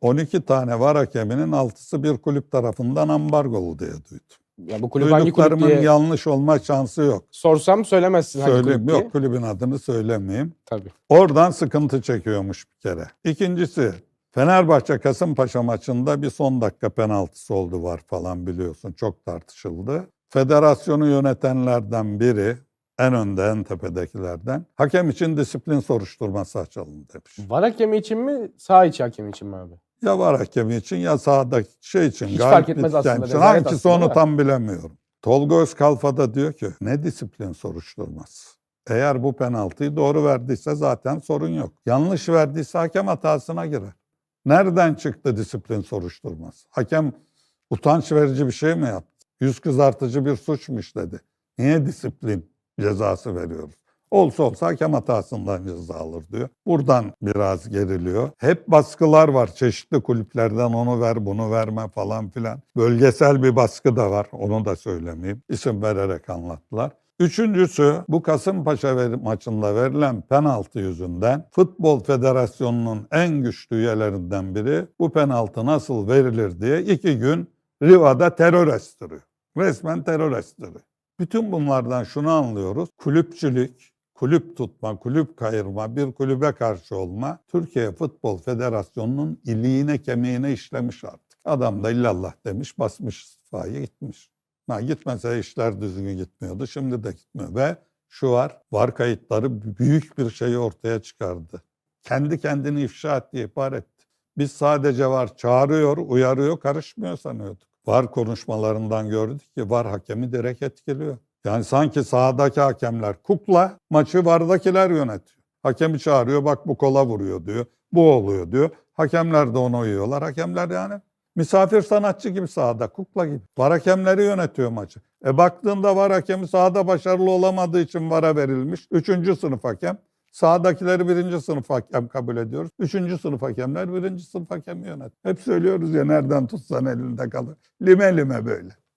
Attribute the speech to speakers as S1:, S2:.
S1: 12 tane var hakeminin 6'sı bir kulüp tarafından ambargolu diye duydum.
S2: Ya bu kulüp hangi kulüp diye
S1: yanlış olma şansı yok.
S2: sorsam söylemezsin hangi
S1: Söyleyeyim,
S2: kulüp diye.
S1: yok kulübün adını söylemeyeyim.
S2: Tabii.
S1: Oradan sıkıntı çekiyormuş bir kere. İkincisi Fenerbahçe Kasımpaşa maçında bir son dakika penaltısı oldu var falan biliyorsun. Çok tartışıldı. Federasyonu yönetenlerden biri en önde en tepedekilerden hakem için disiplin soruşturması açalım demiş.
S2: Var hakemi için mi, sağ içi hakemi için mi abi?
S1: Ya var hakemi için ya sahadaki şey için.
S2: Hiç fark etmez aslında,
S1: için. Hangisi
S2: aslında
S1: onu tam bilemiyorum. Tolga Özkalfa da diyor ki ne disiplin soruşturması. Eğer bu penaltıyı doğru verdiyse zaten sorun yok. Yanlış verdiyse hakem hatasına girer. Nereden çıktı disiplin soruşturması? Hakem utanç verici bir şey mi yaptı? Yüz kızartıcı bir suç mu işledi? Niye disiplin cezası veriyoruz? Olsa olsa hakem hatasından ceza alır diyor. Buradan biraz geriliyor. Hep baskılar var çeşitli kulüplerden onu ver bunu verme falan filan. Bölgesel bir baskı da var onu da söylemeyeyim. İsim vererek anlattılar. Üçüncüsü bu Kasımpaşa maçında verilen penaltı yüzünden Futbol Federasyonu'nun en güçlü üyelerinden biri bu penaltı nasıl verilir diye iki gün Riva'da terör estiriyor. Resmen terör estiriyor. Bütün bunlardan şunu anlıyoruz. Kulüpçülük, kulüp tutma, kulüp kayırma, bir kulübe karşı olma Türkiye Futbol Federasyonu'nun iliğine kemiğine işlemiş artık. Adam da illallah demiş, basmış istifayı gitmiş. Ha, gitmese işler düzgün gitmiyordu. Şimdi de gitmiyor. Ve şu var, var kayıtları büyük bir şeyi ortaya çıkardı. Kendi kendini ifşa etti, ihbar etti. Biz sadece var çağırıyor, uyarıyor, karışmıyor sanıyorduk. Var konuşmalarından gördük ki var hakemi direkt etkiliyor. Yani sanki sahadaki hakemler kukla, maçı vardakiler yönetiyor. Hakemi çağırıyor, bak bu kola vuruyor diyor, bu oluyor diyor. Hakemler de ona uyuyorlar. Hakemler yani misafir sanatçı gibi sahada, kukla gibi. Var hakemleri yönetiyor maçı. E baktığında var hakemi sahada başarılı olamadığı için vara verilmiş. Üçüncü sınıf hakem. Sahadakileri birinci sınıf hakem kabul ediyoruz. Üçüncü sınıf hakemler birinci sınıf hakemi yönet. Hep söylüyoruz ya nereden tutsan elinde kalır. Lime lime böyle.